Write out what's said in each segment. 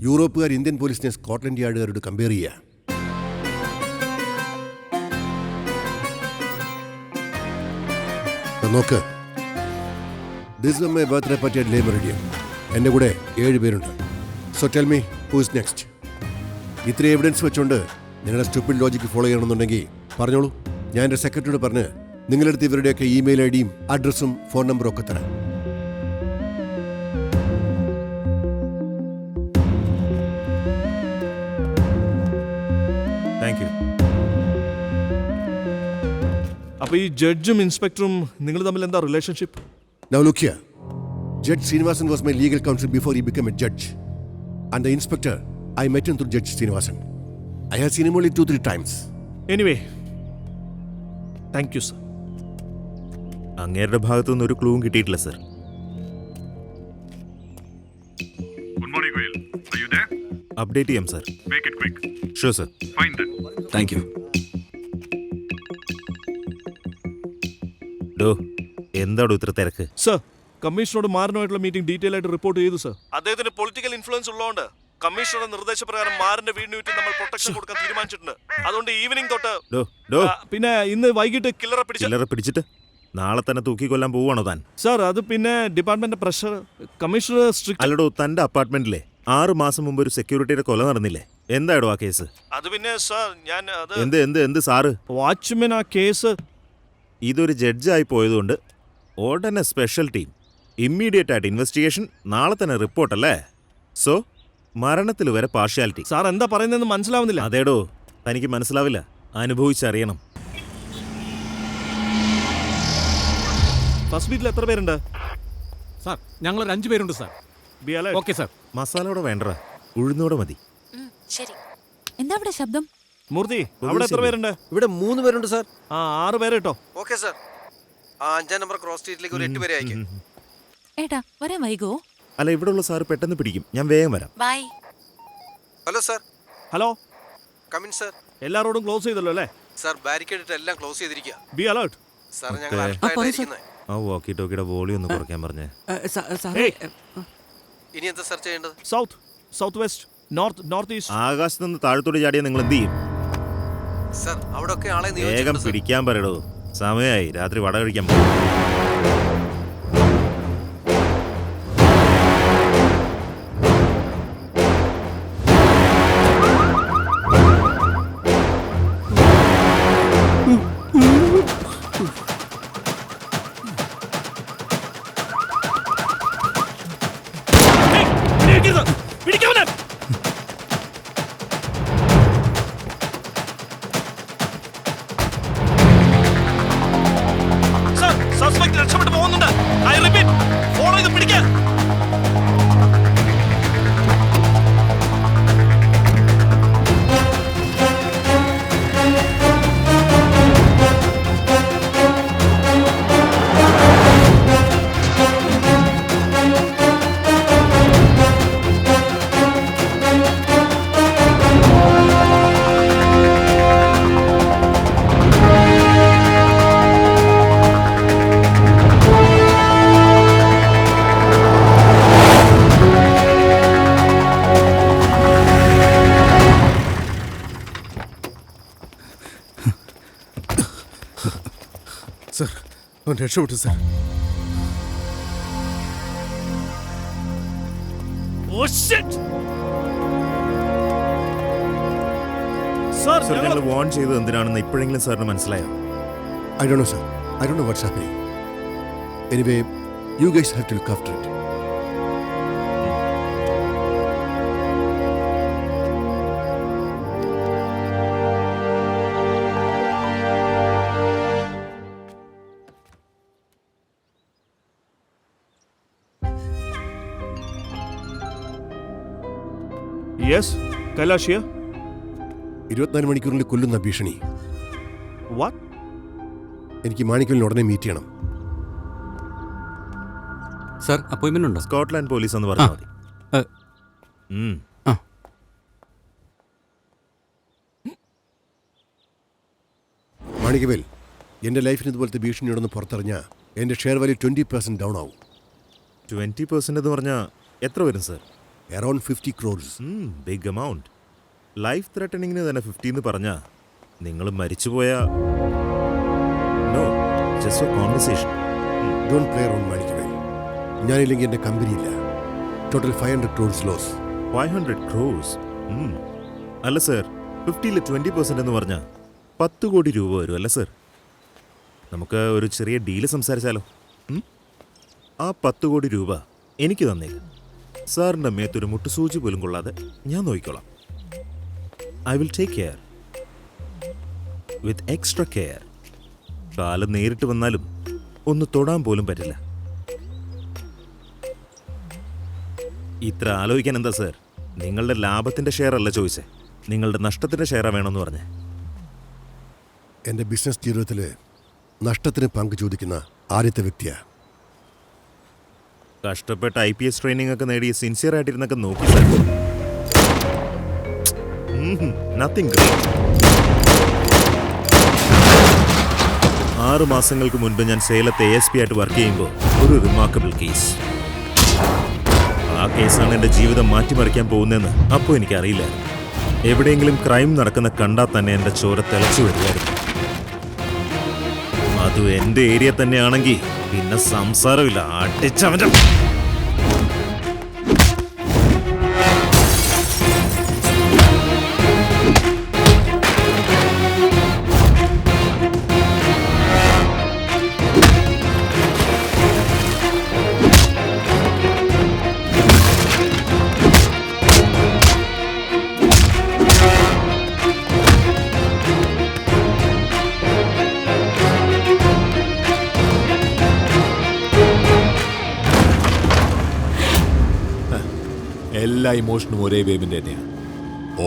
യൂറോപ്പുകാർ Indian പോലീസിനെ Scotland യാർഡുകാരോട് compare ചെയ്യുക. നോക്ക്. ദിസ് ബർത്ത്ഡേ പറ്റിയ ലേബർ റേഡിയോ എന്റെ കൂടെ ഏഴ് പേരുണ്ട്. So tell me who's next ഇത്ര എവിഡൻസ് വെച്ചുകൊണ്ട് നിങ്ങളുടെ സ്റ്റുപ്പിഡ് ലോജിക്ക് ഫോളോ ചെയ്യണമെന്നുണ്ടെങ്കിൽ പറഞ്ഞോളൂ. ഞാൻ എന്റെ സെക്രട്ടറിയോട് പറഞ്ഞ് നിങ്ങളെടുത്ത് ഇവരുടെയൊക്കെ ഇമെയിൽ ഐ ഡിയും അഡ്രസ്സും ഫോൺ നമ്പറും ഒക്കെ തരാം. അപ്പൊ ഈ ജഡ്ജും ഇൻസ്പെക്ടറും നിങ്ങൾ തമ്മിൽ എന്താ relationship Now look here. Judge Srinivasan was my legal counsel before he became a judge. And the inspector, I met him through Judge Srinivasan. I have seen him only two, three times. Anyway thank you sir അങ്ങേരുടെ ഭാഗത്തുനിന്ന് ഒരു ക്ലൂവും കിട്ടിയിട്ടില്ല sir Good morning, Goyal. Are you there? Update ചെയ്യാം sir Make it quick. Sure sir Fine them. Thank you ഡോ എന്താടോ ഇത്ര തിരക്ക്? Sir കമ്മീഷനോട് മാരനുമായിട്ടുള്ള മീറ്റിംഗ് ഡീറ്റെയിൽ ആയിട്ട് റിപ്പോർട്ട് ചെയ്തു സർ. അദ്ദേഹത്തിന് പൊളിറ്റിക്കൽ ഇൻഫ്ലുവൻസ് ഉള്ളതുകൊണ്ട് കമ്മീഷണറുടെ നിർദ്ദേശപ്രകാരം മാറിന്റെ വീടിന് ചുറ്റും നമ്മൾ പ്രൊട്ടക്ഷൻ കൊടുക്കാൻ തീരുമാനിച്ചിട്ടുണ്ട്. അതുകൊണ്ട് ഈവനിംഗ് തൊട്ട് ഡോ ഡോ. ആ, പിന്നെ ഇന്ന് വൈകിട്ട് കില്ലറെ പിടിച്ച ചില്ലറ പിടിച്ചിട്ട്? നാളെ തന്നെ തൂക്കി കൊല്ലാൻ പോവാണോ താൻ? സർ അത് പിന്നെ ഡിപ്പാർട്ട്മെന്റ് പ്രഷർ കമ്മീഷണർ സ്ട്രിക്റ്റ് അല്ലടോ തന്റെ അപ്പാർട്ട്മെന്റിലെ ആറ് മാസം മുമ്പ് ഒരു സെക്യൂരിറ്റിയുടെ കൊല നടന്നില്ലേ? എന്താടോ ആ കേസ് അത് പിന്നെ സർ ഞാൻ അത് എന്ത് എന്ത് എന്ത് സാറ്? വാച്ച്മാൻ ആ കേസ് ഇതൊരു ജഡ്ജായി പോയതുകൊണ്ട് ഉടനെ സ്പെഷ്യൽ ടീം ഇമ്മീഡിയറ്റ് ആയിട്ട് ഇൻവെസ്റ്റിഗേഷൻ നാളെ തന്നെ റിപ്പോർട്ട് അല്ലേ? സോ മരണത്തിൽ വരെ പാർഷ്യാലിറ്റി സാർ എന്താ പറയുന്നതെന്ന് മനസ്സിലാവുന്നില്ല. അതേടോ തനിക്ക് മനസ്സിലാവില്ല. അനുഭവിച്ചറിയണം. ഫസ്റ്റ് വീട്ടിൽ എത്ര പേരുണ്ട്? സാർ ഞങ്ങൾ ഒരു അഞ്ചു പേരുണ്ട് സാർ. ഓക്കെ സാർ മസാലയോടെ വേണ്ട ഉഴുന്നോടെ മതി. ശരി. എന്താ അവിടെ ശബ്ദം? മൂർത്തി അവിടെ എത്ര പേരുണ്ട്? ഇവിടെ മൂന്ന് പേരുണ്ട് സാർ. ആ ആറ് പേര് കേട്ടോ ഓക്കെ സാർ. ആ അഞ്ചാം നമ്പർ ക്രോസ് സ്ട്രീറ്റിലേക്ക് ഒരു എട്ട് പേരെ അയക്കും. ഏട്ടാ വരാൻ വൈകോ? അല്ല ഇവിടെ ഉള്ള സാർ പെട്ടെന്ന് പിടിക്കും. ഞാൻ വേഗം വരാം. Bye. Hello sir. Hello? Come in sir എല്ലാ റോഡും ക്ലോസ് ചെയ്തല്ലോ അല്ലേ? സാർ ബാരിക്കേഡ് ഇട്ട് എല്ലാം ക്ലോസ് ചെയ്തിരിക്കുക ബി അലർട്ട് സാർ ഞങ്ങൾ അലർട്ട് ആയിരിക്കുന്നു ആ വോക്കി ടോക്കിയുടെ വോളിയം ഒന്ന് കുറയ്ക്കാൻ പറഞ്ഞേ. ഇനി എന്താ സാർ ചെയ്യേണ്ടത്? South south west north north east ആകാശത്ത് നിന്ന് താഴത്തോട്ട് ചാടിയാൽ നിങ്ങൾ എന്ത് ചെയ്യും? വേഗം. പിടിക്കാൻ പറയടോ. സമയമായി രാത്രി വട കഴിക്കാൻ പോകും അവൻ രക്ഷപ്പെട്ടു sir oh shit sir sir ഞങ്ങൾ വാൺ ചെയ്തത് എന്തിനാണെന്ന് ഇപ്പോഴെങ്കിലും സാറിന് മനസ്സിലായോ I don't know, sir. I don't know what's happening. Anyway, you guys have to look after it. Yes കൈലാഷിയ ഇരുപത്തിനാല് മണിക്കൂറിൽ കൊല്ലുന്ന ഭീഷണി. വാട്ട് എനിക്ക് മാണിക്കലിന് ഉടനെ മീറ്റ് ചെയ്യണം. സാർ അപ്പോയിന്റ്മെന്റ് ഉണ്ടോ? സ്കോട്ട്ലാൻഡ് പോലീസ് എന്ന് പറഞ്ഞാൽ മതി. ഉം. ആ. മാണിക്കവേൽ എന്റെ ലൈഫിന് ഇതുപോലത്തെ ഭീഷണിയോടൊന്ന് പുറത്തറിഞ്ഞാൽ എന്റെ share value twenty percent down ആവും. ട്വന്റി പെർസെന്റ് എന്ന് പറഞ്ഞാൽ എത്ര വരും sir around fifty crores big amount life ത്രെട്ടനിങ്ങിന് തന്നെ ഫിഫ്റ്റി എന്ന് പറഞ്ഞാ നിങ്ങൾ മരിച്ചുപോയ no just conversation don't play wrong മാണിക്കവേ ഞാനില്ലെങ്കിൽ എന്റെ കമ്പനിയില്ല. Total five hundred crores loss five hundred crores അല്ല സർ ഫിഫ്റ്റിയിൽ ട്വന്റി പെർസെന്റ് എന്ന് പറഞ്ഞാൽ പത്ത് കോടി രൂപ വരും അല്ല സർ നമുക്ക് ഒരു ചെറിയ ഡീൽ സംസാരിച്ചാലോ? ആ പത്ത് കോടി രൂപ എനിക്ക് തന്നേക്ക് സാറിന്റെ മേത്തൊരു മുട്ടുസൂചി പോലും കൊള്ളാതെ ഞാൻ നോക്കിക്കോളാം. I will take care with extra care കാലം നേരിട്ട് വന്നാലും ഒന്ന് തൊടാൻ പോലും പറ്റില്ല. ഇത്ര ആലോചിക്കാൻ എന്താ സാർ? നിങ്ങളുടെ ലാഭത്തിന്റെ ഷെയർ അല്ല ചോദിച്ചേ. നിങ്ങളുടെ നഷ്ടത്തിന്റെ ഷെയറാ വേണമെന്ന് പറഞ്ഞേ. എന്റെ ബിസിനസ് ജീവിതത്തിൽ നഷ്ടത്തിന് പങ്ക് ചോദിക്കുന്ന ആദ്യത്തെ വ്യക്തിയാ കഷ്ടപ്പെട്ട് ഐ പി എസ് ട്രെയിനിങ് ഒക്കെ നേടി സിൻസിയർ ആയിട്ടിരുന്നൊക്കെ നോക്കി സർ ആറ് മാസങ്ങൾക്ക് മുൻപ് ഞാൻ സേലത്തെ എസ് പി ആയിട്ട് വർക്ക് ചെയ്യുമ്പോൾ ഒരു റിമാർക്കബിൾ കേസ് ആ കേസാണ് എന്റെ ജീവിതം മാറ്റിമറിക്കാൻ പോകുന്നതെന്ന് അപ്പോൾ എനിക്കറിയില്ല. എവിടെയെങ്കിലും ക്രൈം നടക്കുന്ന കണ്ടാൽ തന്നെ എന്റെ ചോര തിളച്ചു വരികയായിരുന്നു അതും എന്റെ ഏരിയ തന്നെയാണെങ്കിൽ പിന്നെ സംസാരമില്ല. അടിച്ചവന്റെ എല്ലാ ഇമോഷനും ഒരേ വേവിന്റെ തന്നെയാണ്.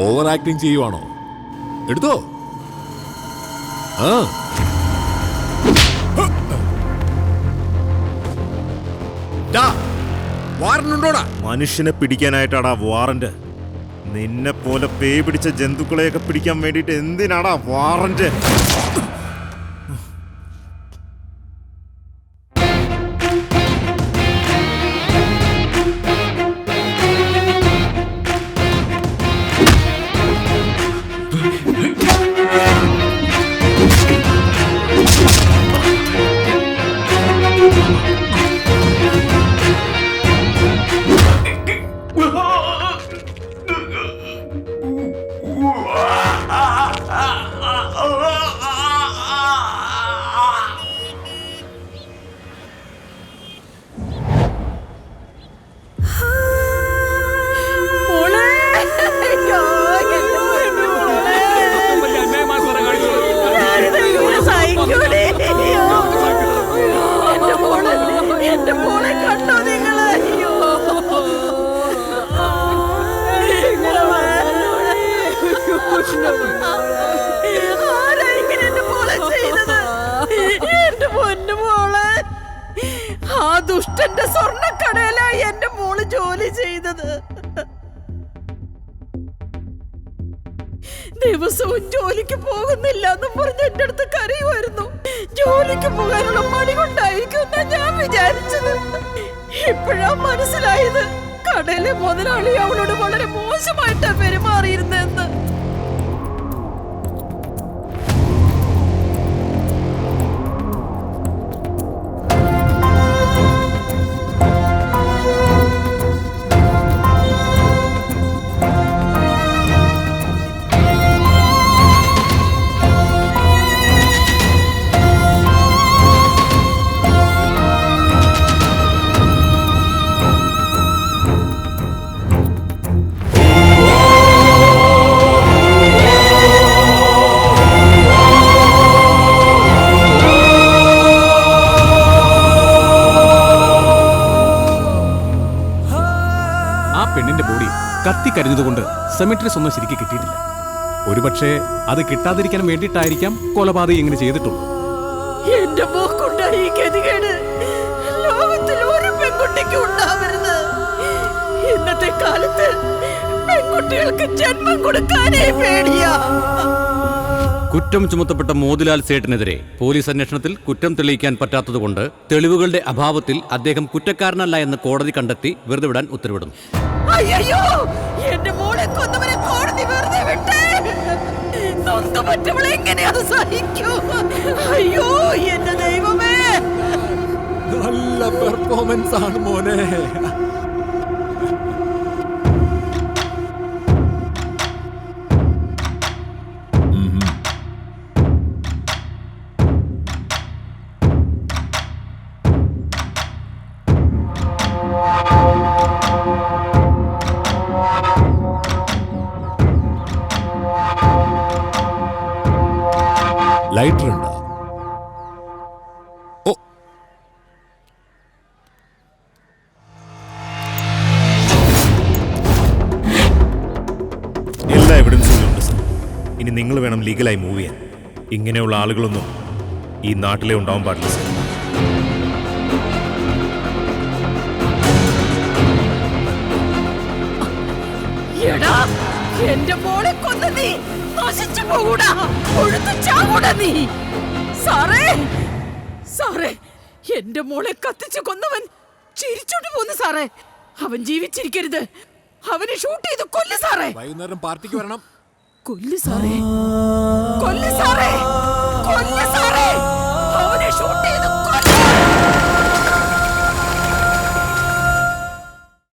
ഓവർ ആക്ടിങ് ചെയ്യുവാണോ? എടുത്തോ? മനുഷ്യനെ പിടിക്കാനായിട്ടാടാ വാറന്റ് നിന്നെ പോലെ പേ പിടിച്ച ജന്തുക്കളെയൊക്കെ പിടിക്കാൻ വേണ്ടിയിട്ട് എന്തിനാടാ വാറന്റ് ചെയ്തത്. ദിവസവും ജോലിക്ക് പോകുന്നില്ല എന്നും പറഞ്ഞ് എന്റെ അടുത്ത് കരയുമായിരുന്നു. ജോലിക്ക് പോകാനുള്ള മടി കൊണ്ടായിരിക്കും ഞാൻ വിചാരിച്ചത്. ഇപ്പോഴാ മനസ്സിലായത് കടയിലെ മുതലാളി അവളോട് വളരെ മോശമായിട്ടാ പെരുമാറിയിരുന്നെന്ന് കത്തിക്കരിഞ്ഞതുകൊണ്ട് സെമിട്രീസ് ഒന്നും ശരിക്കും കിട്ടിയിട്ടില്ല. ഒരുപക്ഷെ അത് കിട്ടാതിരിക്കാൻ വേണ്ടിയിട്ടായിരിക്കാം കൊലപാതകം ഇങ്ങനെ ചെയ്തിട്ടുള്ളൂ ഇന്നത്തെ കാലത്ത് പെൺകുട്ടികൾക്ക് ജന്മം കൊടുക്കാനേ പേടിയാ. കുറ്റം ചുമത്തപ്പെട്ട മോതിലാൽ സേട്ടിനെതിരെ പോലീസ് അന്വേഷണത്തിൽ കുറ്റം തെളിയിക്കാൻ പറ്റാത്തതുകൊണ്ട് തെളിവുകളുടെ അഭാവത്തിൽ അദ്ദേഹം കുറ്റക്കാരനല്ല എന്ന് കോടതി കണ്ടെത്തി വെറുതെ വിടാൻ ഉത്തരവിടുന്നു. നല്ല പെർഫോമൻസ് ആണ് മോനെ. നിങ്ങൾ വേണം ലീഗലായി മൂവ് ചെയ്യാൻ. ഇങ്ങനെയുള്ള ആളുകളൊന്നും ഈ നാട്ടിലെ ഉണ്ടാവാൻ പാടില്ല സർ. എന്റെ മോളെ കൊന്ന് നീ. നശിച്ചു പോകൂടാ. ഒഴുത്തു ചാകൂടാ നീ. സാറേ സാറേ എന്റെ മോളെ കത്തിച്ചു കൊന്നവൻ ചിരിച്ചോട്ട് പോന്നു സാറേ. അവൻ ജീവിച്ചിരിക്കരുത്. അവനെ ഷൂട്ട് ചെയ്ത് കൊല്ലു സാറേ. വൈകുന്നേരം പാർട്ടിക്ക് വരണം. കൊല്ലു സാറേ. കൊല്ലു സാറേ. കൊല്ലു സാറേ. അവനെ ഷൂട്ട് ചെയ്ത്